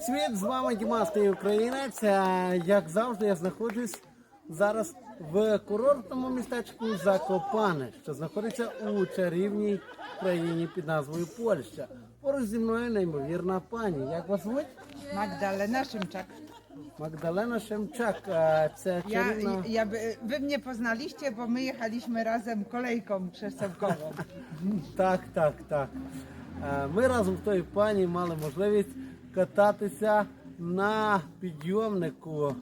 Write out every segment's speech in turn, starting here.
Світ з вами Дімастий Українець. Е, Як завжди, я знаходжусь зараз в курортному містечку Закопане, що знаходиться у чарівній країні під назвою Польща. Поруч зі мною неймовірна пані. Як вас звуть? Magdalena Szymczak. Магдалена Шемчак. Е, Це Ja, чарівна. ja, by- wy mnie poznaliście, bo my jechaliśmy razem kolejką krzesełkową. Так, так, так. Е, Ми разом з тою пані мали можливість кататися на підйомнику.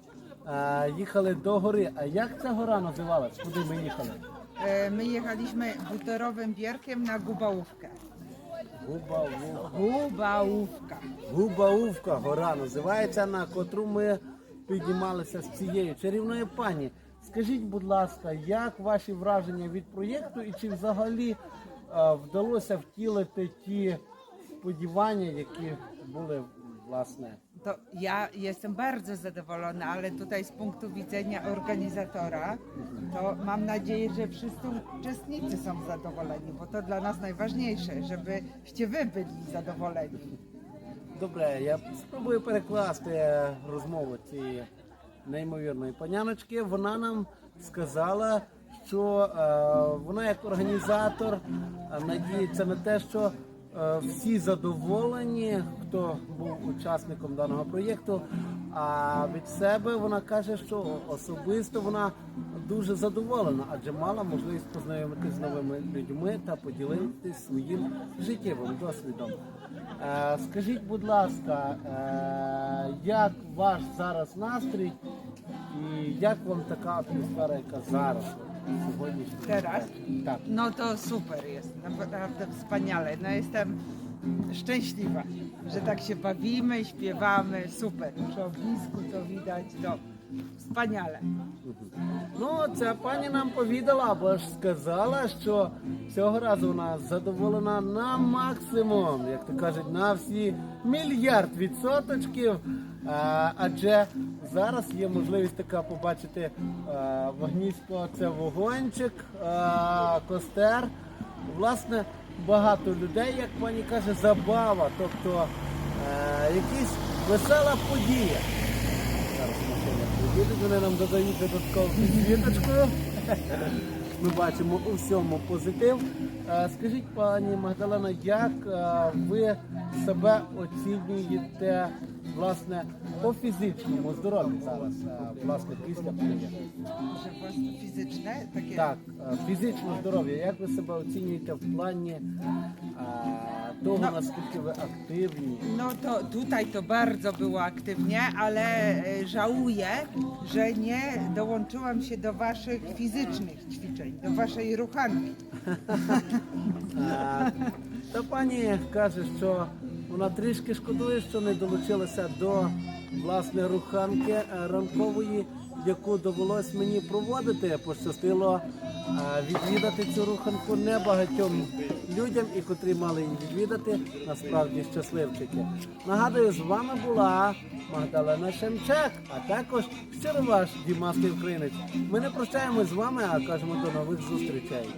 Е, Їхали до гори. А як ця гора називалась? Куди ми їхали? E, My jechaliśmy butorowym wierkiem na Gubałówkę. Губаву- Gubałówka. Губаувка гора називається, на котру ми піднімалися з цією чарівною пані. Скажіть, будь ласка, як ваші враження від проєкту і чи взагалі е, вдалося втілити ті сподівання, які були власне? To ja jestem bardzo zadowolona, ale tutaj z punktu widzenia organizatora, to mam nadzieję, że wszyscy uczestnicy są zadowoleni, bo to dla nas najważniejsze, żebyście wy byli zadowoleni. Добре, я спробую перекласти розмову цієї неймовірної паняночки. Вона нам сказала, що е, вона як організатор е, надіється на те, що е, всі задоволені, хто був учасником даного проєкту. А від себе вона каже, що особисто вона дуже задоволена, адже мала можливість познайомитися з новими людьми та поділитися своїм життєвим досвідом. Е, Скажіть, будь ласка, е, як ваш зараз настрій і як вам така атмосфера, яка зараз от, сьогоднішня? Teraz? Так. No to super jest, naprawdę wspaniale. No jestem szczęśliwa, że tak się bawimy, śpiewamy, super. Przy ognisku to widać, to wspaniale. Ну, ця пані нам повідала або ж сказала, що цього разу вона задоволена на максимум, як то кажуть, на всі мільярд відсоточків. А, адже зараз є можливість така побачити а, вогнисько, це вогончик, костер. Власне, багато людей, як пані каже, забава, тобто е, якась весела подія. Зараз вони нам додають додаткову підсвіточку. Ми бачимо у всьому позитив. Е, Скажіть, пані Магдалена, як е, ви себе оцінюєте власне по фізичному здоров'ю зараз, е, власне, після проєкту? Że właśnie fizyczne, takie Так, е, фізичне здоров'я, як ви себе оцінюєте в плані е, того, Ну. наскільки ви активні? No to tutaj to bardzo było aktywnie, ale e, żałuję, że nie dołączyłam się do waszych fizycznych ćwiczeń, do waszej ruchanki. Е, Та пані каже, що вона трішки шкодує, що не долучилася до власне руханки е, ранкової, яку довелось мені проводити. Пощастило е, відвідати цю руханку небагатьом людям, і котрі мали її відвідати, насправді щасливчики. Нагадую, з вами була Магдалена Шемчак, а також щиро ваш Дімастий Українець. Ми не прощаємось з вами, а кажемо до нових зустрічей.